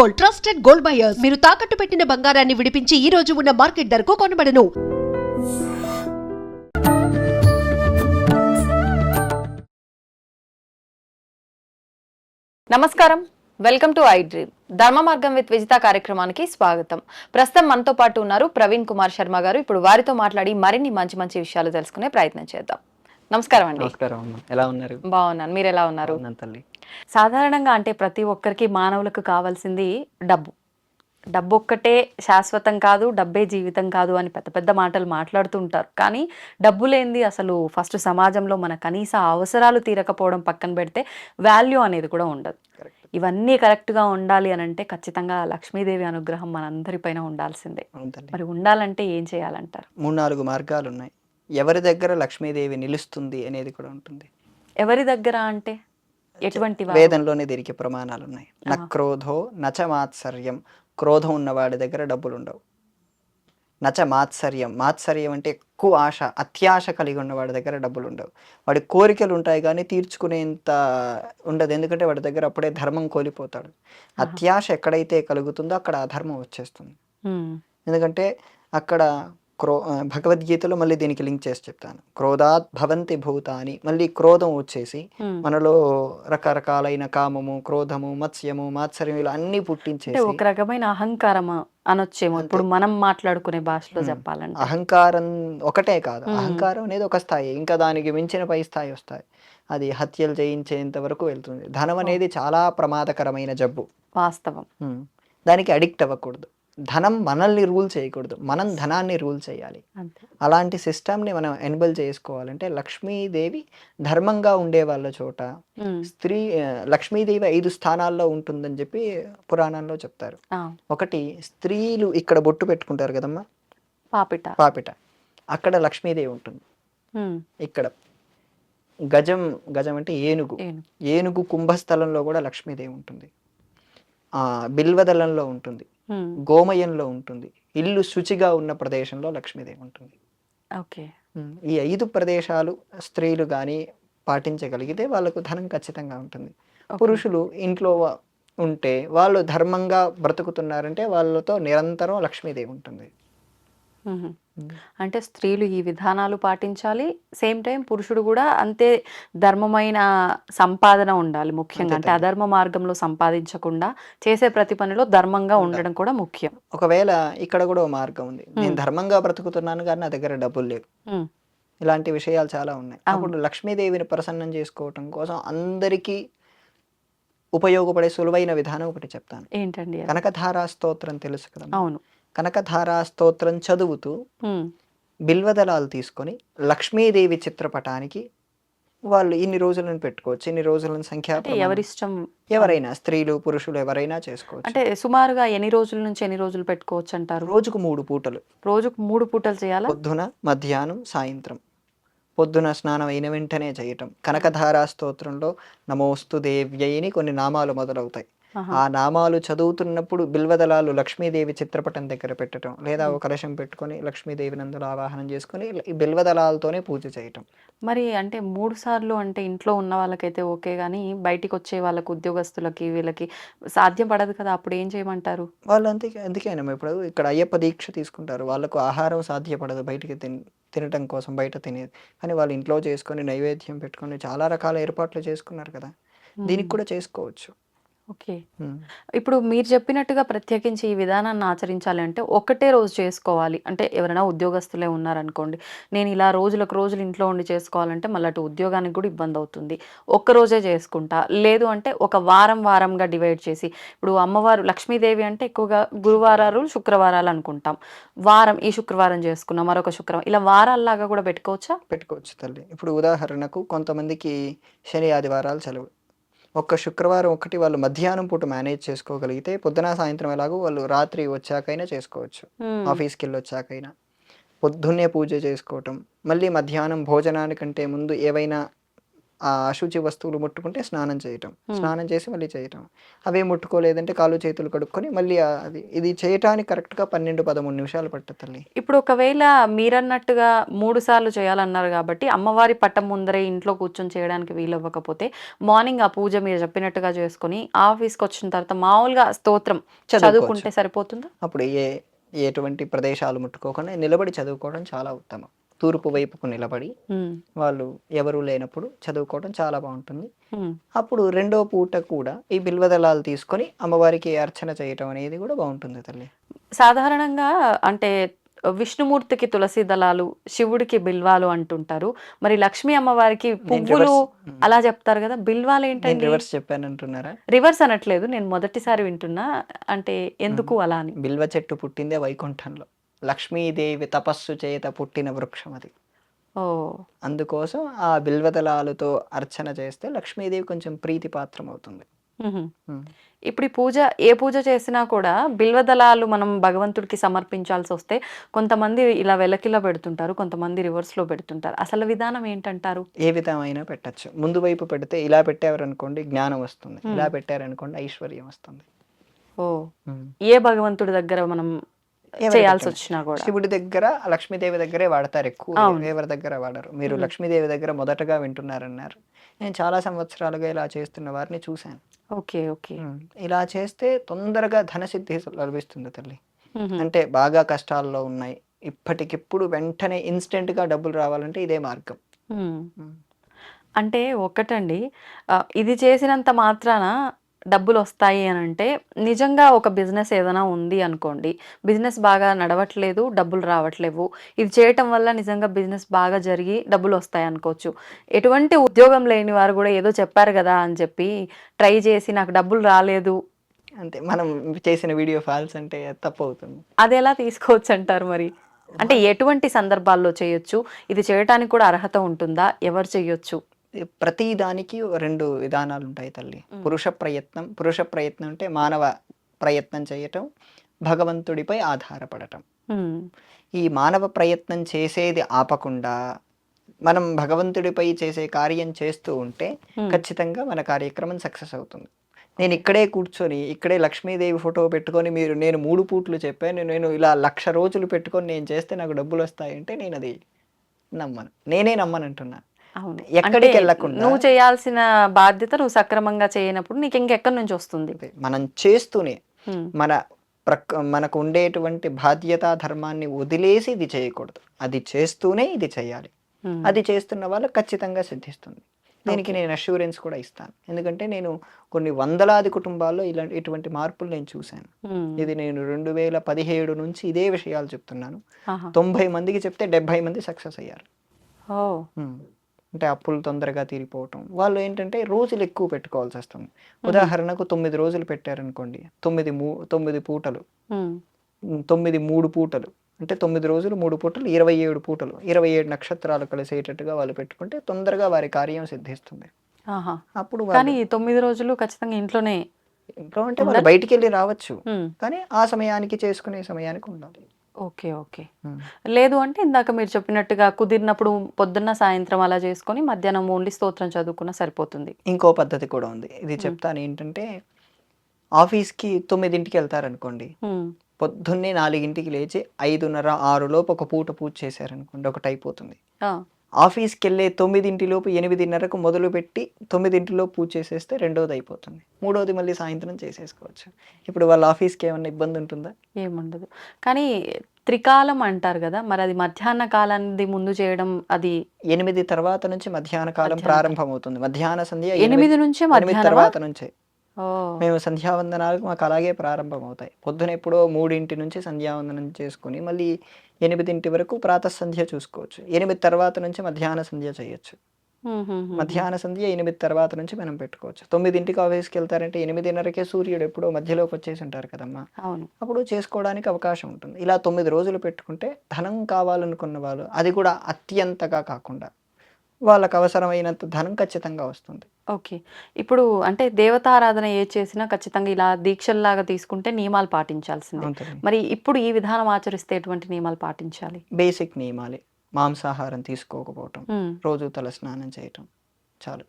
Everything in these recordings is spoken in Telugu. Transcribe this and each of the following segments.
Gold trusted gold buyers. మీరు తాకట్టు పెట్టిన బంగారాన్ని విడిపించి ఈ రోజు ఉన్న మార్కెట్ ధరకు కొనబడను. నమస్కారం. వెల్కమ్ టు ఐ డ్రీమ్ ధర్మ మార్గం విత్ విజిత కార్యక్రమానికి స్వాగతం. ప్రస్తుతం మనతో పాటు ఉన్నారు ప్రవీణ్ కుమార్ శర్మ గారు. ఇప్పుడు వారితో మాట్లాడి మరిన్ని మంచి మంచి విషయాలు తెలుసుకునే ప్రయత్నం చేద్దాం. నమస్కారం అండి. నమస్కారం ఎలా ఉన్నారు? బాగున్నాను. మీరు ఎలా ఉన్నారు? తల్లి. సాధారణంగా అంటే ప్రతి ఒక్కరికి మానవులకు కావాల్సింది డబ్బు. డబ్బు ఒక్కటే శాశ్వతం కాదు డబ్బే జీవితం కాదు అని పెద్ద పెద్ద మాటలు మాట్లాడుతూ ఉంటారు. కానీ డబ్బు లేనిది అసలు ఫస్ట్ సమాజంలో మన కనీస అవసరాలు తీరకపోవడం పక్కన పెడితే వాల్యూ అనేది కూడా ఉండదు. ఇవన్నీ కరెక్ట్గా ఉండాలి అని అంటే ఖచ్చితంగా లక్ష్మీదేవి అనుగ్రహం మనందరిపైన ఉండాల్సిందే. మరి ఉండాలంటే ఏం చేయాలంటారు? మూడు నాలుగు మార్గాలు ఉన్నాయి ఎవరి దగ్గర లక్ష్మీదేవి నిలుస్తుంది అనేది కూడా ఉంటుంది. ఎవరి దగ్గర అంటే? ఎటువంటి? వేదంలోనే దీనికి ప్రమాణాలు ఉన్నాయి న క్రోధో నచ మాత్సర్యం. క్రోధం ఉన్నవాడి దగ్గర డబ్బులు ఉండవు నచ మాత్సర్యం. మాత్సర్యం అంటే ఎక్కువ ఆశ అత్యాశ కలిగి ఉన్నవాడి దగ్గర డబ్బులు ఉండవు వాడి కోరికలు ఉంటాయి కానీ తీర్చుకునేంత ఉండదు. ఎందుకంటే వాడి దగ్గర అప్పుడే ధర్మం కోల్పోతాడు. అత్యాశ ఎక్కడైతే కలుగుతుందో అక్కడ అధర్మం వచ్చేస్తుంది. ఎందుకంటే అక్కడ క్రో భగవద్గీతలో మళ్ళీ దీనికి లింక్ చేసి చెప్తాను. క్రోధాత్ భవంతి భూతాని మళ్ళీ క్రోధం వచ్చేసి. మనలో రకరకాలైన కామము క్రోధము మత్స్యము మాత్సర్యం ఇలా అన్ని అంటే పుట్టించేసి ఒక రకమైన అహంకారం అనొచ్చేమో. ఇప్పుడు మనం మాట్లాడుకునే భాషలో చెప్పాలంటే. అహంకారం ఒకటే కాదు. అహంకారం అనేది ఒక స్థాయి. ఇంకా దానికి మించిన పై స్థాయి వస్తాయి. అది హత్యలు చేయించేంత వరకు వెళ్తుంది. ధనం అనేది చాలా ప్రమాదకరమైన జబ్బు. వాస్తవం. దానికి అడిక్ట్ అవ్వకూడదు. ధనం మనల్ని రూల్ చేయకూడదు. మనం ధనాన్ని రూల్ చేయాలి. అలాంటి సిస్టమ్ని మనం ఎనబుల్ చేసుకోవాలంటే లక్ష్మీదేవి ధర్మంగా ఉండే వాళ్ళ చోట స్త్రీ లక్ష్మీదేవి ఐదు స్థానాల్లో ఉంటుందని చెప్పి పురాణంలో చెప్తారు. ఒకటి స్త్రీలు ఇక్కడ బొట్టు పెట్టుకుంటారు కదమ్మా? పాపిట. పాపిట. అక్కడ లక్ష్మీదేవి ఉంటుంది. ఇక్కడ. గజం గజం అంటే ఏనుగు. ఏను. ఏనుగు కుంభస్థలంలో కూడా లక్ష్మీదేవి ఉంటుంది. ఆ బిల్వదళంలో ఉంటుంది. గోమయంలో ఉంటుంది. ఇల్లు శుచిగా ఉన్న ప్రదేశంలో లక్ష్మీదేవి ఉంటుంది. ఓకే ఉమ్, ఈ ఐదు ప్రదేశాలు స్త్రీలు కానీ పాటించగలిగితే వాళ్ళకు ధనం ఖచ్చితంగా ఉంటుంది. పురుషులు ఇంట్లో ఉంటే వాళ్ళు ధర్మంగా బ్రతుకుతున్నారంటే వాళ్ళతో నిరంతరం లక్ష్మీదేవి ఉంటుంది. అంటే స్త్రీలు ఈ విధానాలు పాటించాలి సేమ్ టైం పురుషుడు కూడా అంతే ధర్మమైన సంపాదన ఉండాలి ముఖ్యంగా. అంటే అధర్మ మార్గంలో సంపాదించకుండా చేసే ప్రతి పనిలో ధర్మంగా ఉండడం కూడా ముఖ్యం. ఒకవేళ ఇక్కడ కూడా ఓ మార్గం ఉంది. నేను ధర్మంగా బ్రతుకుతున్నాను కానీ నా దగ్గర డబ్బులు లేవు. ఇలాంటి విషయాలు చాలా ఉన్నాయి. అప్పుడు లక్ష్మీదేవిని ప్రసన్నం చేసుకోవటం కోసం అందరికీ ఉపయోగపడే సులువైన విధానం ఒకటి చెప్తాను. ఏంటండి? కనకధారా స్తోత్రం తెలుసు కదా అవును. కనకధారా స్తోత్రం చదువుతూ బిల్వదళాలు తీసుకొని లక్ష్మీదేవి చిత్రపటానికి వాళ్ళు ఇన్ని రోజులను పెట్టుకోవచ్చు ఇన్ని రోజులను సంఖ్య ఎవరిష్టం? ఎవరైనా స్త్రీలు పురుషులు ఎవరైనా చేసుకోవచ్చు. అంటే సుమారుగా ఎన్ని రోజుల నుంచి ఎన్ని రోజులు పెట్టుకోవచ్చు అంటారు? రోజుకు మూడు పూటలు. రోజుకు మూడు పూటలు చేయాలా? పొద్దున మధ్యాహ్నం సాయంత్రం. పొద్దున స్నానం అయిన వెంటనే చేయటం కనకధారా స్తోత్రంలో నమోస్తు దేవ్యైని కొన్ని నామాలు మొదలవుతాయి. ఆ నామాలు చదువుతున్నప్పుడు బిల్వదళాలు లక్ష్మీదేవి చిత్రపటం దగ్గర పెట్టడం లేదా ఒక కలశం పెట్టుకొని లక్ష్మీదేవిని అందులో ఆవాహనం చేసుకొని బిల్వదళాలతోనే పూజ చేయటం. మరి అంటే మూడు సార్లు అంటే ఇంట్లో ఉన్న వాళ్ళకైతే ఓకే కానీ బయటికి వచ్చే వాళ్ళకి ఉద్యోగస్తులకి వీళ్ళకి సాధ్యం పడదు కదా అప్పుడు ఏం చేయమంటారు? వాళ్ళు అంతే అందుకేనమ్మా ఇప్పుడు ఇక్కడ అయ్యప్ప దీక్ష తీసుకుంటారు. వాళ్ళకు ఆహారం సాధ్యపడదు బయటికి తిన్ తినటం కోసం బయట తినేది కానీ వాళ్ళు ఇంట్లో చేసుకొని నైవేద్యం పెట్టుకొని చాలా రకాల ఏర్పాట్లు చేసుకున్నారు కదా. దీనికి కూడా చేసుకోవచ్చు. ఓకే. ఇప్పుడు మీరు చెప్పినట్టుగా ప్రత్యేకించి ఈ విధానాన్ని ఆచరించాలి అంటే ఒకటే రోజు చేసుకోవాలి. అంటే ఎవరైనా ఉద్యోగస్తులే ఉన్నారనుకోండి నేను ఇలా రోజులకు రోజులు ఇంట్లో ఉండి చేసుకోవాలంటే మళ్ళీ అటు ఉద్యోగానికి కూడా ఇబ్బంది అవుతుంది. ఒక్క రోజే చేసుకుంటా. లేదు అంటే ఒక వారం వారంగా డివైడ్ చేసి ఇప్పుడు అమ్మవారు లక్ష్మీదేవి అంటే ఎక్కువగా గురువారాలు శుక్రవారాలు అనుకుంటాం. వారం ఈ శుక్రవారం చేసుకున్నాం మరొక శుక్రవారం. ఇలా వారాల్లాగా కూడా పెట్టుకోవచ్చా? పెట్టుకోవచ్చు తల్లి. ఇప్పుడు ఉదాహరణకు కొంతమందికి శని ఆదివారాలు సెలవు. ఒక్క శుక్రవారం ఒకటి వాళ్ళు మధ్యాహ్నం పూట మేనేజ్ చేసుకోగలిగితే పొద్దున సాయంత్రం ఎలాగో వాళ్ళు రాత్రి వచ్చాకైనా చేసుకోవచ్చు. ఆఫీస్కి వెళ్ళి వచ్చాకైనా పొద్దున్నే పూజ చేసుకోవటం మళ్ళీ మధ్యాహ్నం భోజనానికంటే ముందు ఏవైనా ఆ అశుచి వస్తువులు ముట్టుకుంటే స్నానం చేయటం. స్నానం చేసి మళ్ళీ చేయటం. అవే ముట్టుకోలేదంటే కాళ్ళు చేతులు కడుక్కొని మళ్ళీ అది ఇది చేయటానికి కరెక్ట్గా పన్నెండు పదమూడు నిమిషాలు పట్ట తల్లి. ఇప్పుడు ఒకవేళ మీరన్నట్టుగా మూడు సార్లు చేయాలన్నారు కాబట్టి అమ్మవారి పట్టం ముందరే ఇంట్లో కూర్చొని చేయడానికి వీలవ్వకపోతే మార్నింగ్ ఆ పూజ మీరు చెప్పినట్టుగా చేసుకొని ఆఫీస్కి వచ్చిన తర్వాత మామూలుగా స్తోత్రం. చదువుకుంటే సరిపోతుందా? అప్పుడు ఏ ఎటువంటి ప్రదేశాలు ముట్టుకోకుండా నిలబడి చదువుకోవడం చాలా ఉత్తమం. తూర్పు వైపుకు నిలబడి వాళ్ళు ఎవరు లేనప్పుడు చదువుకోవడం చాలా బాగుంటుంది. అప్పుడు రెండో పూట కూడా ఈ బిల్వదళాలు తీసుకొని అమ్మవారికి అర్చన చేయటం అనేది కూడా బాగుంటుంది తల్లి. సాధారణంగా అంటే విష్ణుమూర్తికి తులసి దళాలు శివుడికి బిల్వాలు అంటుంటారు. మరి లక్ష్మీ అమ్మవారికి పువ్వులు అలా చెప్తారు కదా బిల్వాలు ఏంటండి? రివర్స్ చెప్పానంటున్నారా రివర్స్ అనట్లేదు నేను మొదటిసారి వింటున్నా. అంటే ఎందుకు అలా అని? బిల్వ చెట్టు పుట్టిందే వైకుంఠంలో. లక్ష్మీదేవి తపస్సు చేత పుట్టిన వృక్షం అది. ఓ. అందుకోసం ఆ బిల్వదళాలతో అర్చన చేస్తే లక్ష్మీదేవి కొంచెం ప్రీతిపాత్రం అవుతుంది ఉహు. ఉమ్. ఇప్పుడు ఈ పూజ ఏ పూజ చేసినా కూడా బిల్వదళాలు మనం భగవంతుడికి సమర్పించాల్సి వస్తే కొంతమంది ఇలా వెలకిలా పెడుతుంటారు కొంతమంది రివర్స్లో పెడుతుంటారు. అసలు విధానం ఏంటంటారు? ఏ విధమైనా పెట్టచ్చు. ముందు వైపు పెడితే ఇలా పెట్టారనుకోండి జ్ఞానం వస్తుంది. ఇలా పెట్టారనుకోండి ఐశ్వర్యం వస్తుంది. ఓ. ఏ భగవంతుడి దగ్గర మనం చేయాల్సి? వచ్చినా కూడా. శివుడి దగ్గర లక్ష్మీదేవి దగ్గరే వాడతారు ఎక్కువ. ఎవరి దగ్గర వాడరు. మీరు లక్ష్మీదేవి దగ్గర మొదటగా వింటున్నారన్నారు. నేను చాలా సంవత్సరాలుగా ఇలా చేస్తున్న వారిని చూశాను. Okay okay. ఇలా చేస్తే తొందరగా ధనసిద్ధి లభిస్తుంది తల్లి. అంటే బాగా కష్టాల్లో ఉన్నాయి. ఇప్పటికిప్పుడు వెంటనే ఇన్స్టెంట్గా డబ్బులు రావాలంటే ఇదే మార్గం. అంటే ఒక్కటండి ఆ, ఇది చేసినంత మాత్రాన డబ్బులు వస్తాయి అని అంటే నిజంగా ఒక బిజినెస్ ఏదైనా ఉంది అనుకోండి. బిజినెస్ బాగా నడవట్లేదు డబ్బులు రావట్లేవు. ఇది చేయటం వల్ల నిజంగా బిజినెస్ బాగా జరిగి డబ్బులు వస్తాయి అనుకోవచ్చు. ఎటువంటి ఉద్యోగం లేని వారు కూడా ఏదో చెప్పారు కదా అని చెప్పి ట్రై చేసి నాకు డబ్బులు రాలేదు. అంతే మనం చేసిన వీడియో ఫాల్స్ అంటే తప్పు అవుతుంది అది ఎలా తీసుకోవచ్చు అంటారు మరి? అంటే ఎటువంటి సందర్భాల్లో చేయొచ్చు? ఇది చేయటానికి కూడా అర్హత ఉంటుందా? ఎవరు చేయొచ్చు? ప్రతి దానికి రెండు విధానాలు ఉంటాయి తల్లి పురుష ప్రయత్నం పురుష ప్రయత్నం అంటే మానవ ప్రయత్నం చేయటం భగవంతుడిపై ఆధారపడటం. ఈ మానవ ప్రయత్నం చేసేది ఆపకుండా మనం భగవంతుడిపై చేసే కార్యం చేస్తూ ఉంటే ఖచ్చితంగా మన కార్యక్రమం సక్సెస్ అవుతుంది. నేను ఇక్కడే కూర్చొని ఇక్కడే లక్ష్మీదేవి ఫోటో పెట్టుకొని మీరు నేను మూడు పూట్లు చెప్పాను నేను ఇలా లక్ష రోజులు పెట్టుకొని నేను చేస్తే నాకు డబ్బులు వస్తాయంటే నేను అది నమ్మను. నేనే నమ్మను అంటున్నా అవును. ఎక్కడికి వెళ్ళకుండా- నువ్వు చేయాల్సిన బాధ్యత నువ్వు సక్రమంగా చేయనప్పుడు నీకు ఇంకెక్కడి నుంచి వస్తుంది? మనం చేస్తూనే మన ప్రక్ మనకు ఉండేటువంటి బాధ్యతా ధర్మాన్ని వదిలేసి ఇది చేయకూడదు. అది చేస్తూనే ఇది చేయాలి. అది చేస్తున్న వాళ్ళకి ఖచ్చితంగా సిద్ధిస్తుంది. దీనికి నేను అష్యూరెన్స్ కూడా ఇస్తాను. ఎందుకంటే నేను కొన్ని వందలాది కుటుంబాల్లో ఇలాంటి ఇటువంటి మార్పులు నేను చూశాను. ఇది నేను రెండు వేల పదిహేడు నుంచి ఇదే విషయాలు చెప్తున్నాను. తొంభై మందికి చెప్తే డెబ్బై మంది సక్సెస్ అయ్యారు. అంటే అప్పులు తొందరగా తీరిపోవటం. వాళ్ళు ఏంటంటే రోజులు ఎక్కువ పెట్టుకోవాల్సి వస్తుంది. ఉదాహరణకు తొమ్మిది రోజులు పెట్టారనుకోండి. తొమ్మిది మూ తొమ్మిది పూటలు. తొమ్మిది మూడు పూటలు. అంటే తొమ్మిది రోజులు మూడు పూటలు ఇరవై ఏడు పూటలు. ఇరవై ఏడు నక్షత్రాలు కలిసేటట్టుగా వాళ్ళు పెట్టుకుంటే తొందరగా వారి కార్యం సిద్ధిస్తుంది. అప్పుడు కానీ తొమ్మిది రోజులు ఖచ్చితంగా ఇంట్లోనే ఇంట్లో అంటే వాళ్ళు బయటికి వెళ్ళి రావచ్చు. కానీ ఆ సమయానికి చేసుకునే సమయానికి ఉండాలి. Okay okay. లేదు అంటే ఇందాక మీరు చెప్పినట్టుగా కుదిరినప్పుడు పొద్దున్న సాయంత్రం అలా చేసుకొని మధ్యాహ్నం ఓన్లీ స్తోత్రం చదువుకున్నా సరిపోతుంది. ఇంకో పద్ధతి కూడా ఉంది. ఇది చెప్తాను ఏంటంటే ఆఫీస్కి తొమ్మిదింటికి వెళ్తారనుకోండి. పొద్దున్నే నాలుగింటికి లేచి ఐదున్నర ఆరు లోపు ఒక పూట పూజ చేశారనుకోండి. ఒకటి అయిపోతుంది. ఆఫీస్కి వెళ్ళే తొమ్మిదింటిలోపు ఎనిమిదిన్నరకు మొదలుపెట్టి తొమ్మిదింటిలోపు పూజ చేసేస్తే రెండోది అయిపోతుంది మూడోది మళ్ళీ సాయంత్రం చేసేసుకోవచ్చు. ఇప్పుడు వాళ్ళ ఆఫీస్కి ఏమన్నా ఇబ్బంది ఉంటుందా ఏముండదు. కానీ త్రికాలం అంటారు కదా మరి అది మధ్యాహ్న కాలాన్ని ముందు చేయడం అది ఎనిమిది తర్వాత నుంచి మధ్యాహ్న కాలం ప్రారంభం అవుతుంది మధ్యాహ్న సంధ్య ఎనిమిది నుంచే? తర్వాత నుంచే. మేము సంధ్యావందనాలకు మాకు అలాగే ప్రారంభం అవుతాయి పొద్దున ఎప్పుడో మూడింటి నుంచి సంధ్యావందనం చేసుకుని మళ్ళీ ఎనిమిదింటి వరకు ప్రాతః సంధ్య చూసుకోవచ్చు. ఎనిమిది తర్వాత నుంచి మధ్యాహ్న సంధ్య చేయొచ్చు. మధ్యాహ్న సంధ్య ఎనిమిది తర్వాత నుంచి మనం పెట్టుకోవచ్చు. తొమ్మిదింటికి ఆఫీస్కి వెళ్తారంటే ఎనిమిదిన్నరకే సూర్యుడు ఎప్పుడో మధ్యలోకి వచ్చేసి ఉంటారు కదమ్మా. అవును. అప్పుడు చేసుకోవడానికి అవకాశం ఉంటుంది. ఇలా తొమ్మిది రోజులు పెట్టుకుంటే ధనం కావాలనుకున్న వాళ్ళు అది కూడా అత్యంతగా కాకుండా వాళ్ళకు అవసరమైనంత ధనం ఖచ్చితంగా వస్తుంది. ఓకే. ఇప్పుడు అంటే దేవతారాధన ఏ చేసినా ఖచ్చితంగా ఇలా దీక్షల్లాగా తీసుకుంటే నియమాలు పాటించాల్సిందే. మరి ఇప్పుడు ఈ విధానం ఆచరిస్తే ఎటువంటి నియమాలు పాటించాలి? బేసిక్ నియమాలే. మాంసాహారం తీసుకోకపోవటం రోజు తల స్నానం చేయటం చాలు.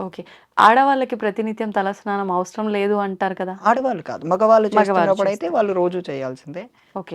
ఓకే. ఆడవాళ్ళకి ప్రతినిత్యం తలస్నానం అవసరం లేదు అంటారు కదా? ఆడవాళ్ళు కాదు. మగవాళ్ళు చేస్తున్నప్పుడు అయితే వాళ్ళు రోజు చేయాల్సిందే.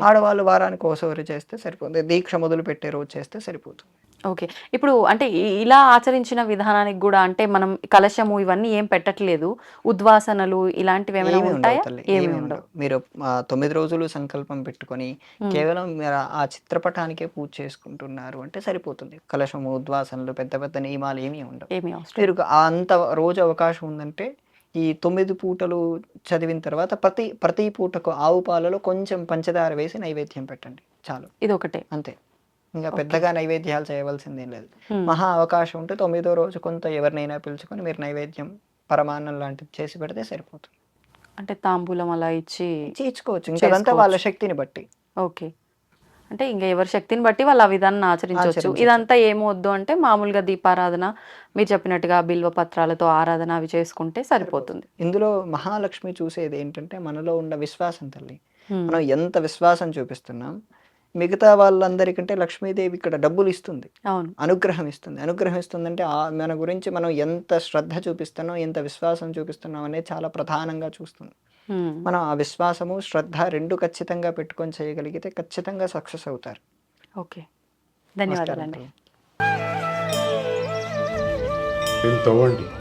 ఆడవాళ్ళు వారానికి ఒకసారి చేస్తే సరిపోతుంది. దీక్ష మొదలు పెట్టే రోజు చేస్తే సరిపోతుంది. ఓకే. ఇప్పుడు అంటే ఇలా ఆచరించిన విధానానికి కూడా అంటే మనం కలశము ఇవన్నీ ఏం పెట్టట్లేదు. ఉద్వాసనలు ఇలాంటివి ఏమైనా ఉంటాయా? ఏమి ఉండవు. మీరు తొమ్మిది రోజులు సంకల్పం పెట్టుకొని కేవలం మీరు ఆ- చిత్రపటానికే పూజ చేసుకుంటున్నారు అంటే సరిపోతుంది. కలశము ఉద్వాసనలు పెద్ద పెద్ద నియమాలు ఏమీ ఉండవు. ఏమి మీరు అంత రోజు అవకాశం ఉందంటే ఈ తొమ్మిది పూటలు చదివిన తర్వాత ప్రతి ప్రతి పూటకు ఆవు పాలలో కొంచెం పంచదార వేసి నైవేద్యం పెట్టండి. చాలు. ఇది ఒకటే అంతే. ఇంకా పెద్దగా నైవేద్యాలు చేయవలసిందేం లేదు. మహా అవకాశం ఉంటే తొమ్మిదో రోజు కొంత ఎవరినైనా పిలుచుకొని మీరు నైవేద్యం పరమాన్నం లాంటిది చేసి పెడితే సరిపోతుంది. అంటే తాంబూలం అలా ఇచ్చి చేయించుకోవచ్చు. ఇంకా అదంతా వాళ్ళ. శక్తిని బట్టి. ఓకే. అంటే ఇంకా ఎవరి శక్తిని బట్టి వాళ్ళు ఆ విధానాన్ని ఆచరించవచ్చు. ఇదంతా ఏమొద్దు అంటే మామూలుగా దీపారాధన మీరు చెప్పినట్టుగా బిల్వ పత్రాలతో ఆరాధన అవి చేసుకుంటే సరిపోతుంది. ఇందులో మహాలక్ష్మి చూసేది ఏంటంటే మనలో ఉన్న విశ్వాసం తల్లి. మనం ఎంత విశ్వాసం చూపిస్తున్నాం మిగతా వాళ్ళందరికంటే లక్ష్మీదేవి ఇక్కడ డబ్బులు ఇస్తుంది అవును. అనుగ్రహం ఇస్తుంది అనుగ్రహం ఇస్తుందంటే ఆ మన గురించి మనం ఎంత శ్రద్ధ చూపిస్తున్నాం ఎంత విశ్వాసం చూపిస్తున్నాం అనేది చాలా ప్రధానంగా చూస్తుంది. మనం ఆ విశ్వాసము శ్రద్ధ రెండు ఖచ్చితంగా పెట్టుకొని చేయగలిగితే ఖచ్చితంగా సక్సెస్ అవుతారు. ఓకే. ధన్యవాదాలండి. దీన్ని తవ్వండి.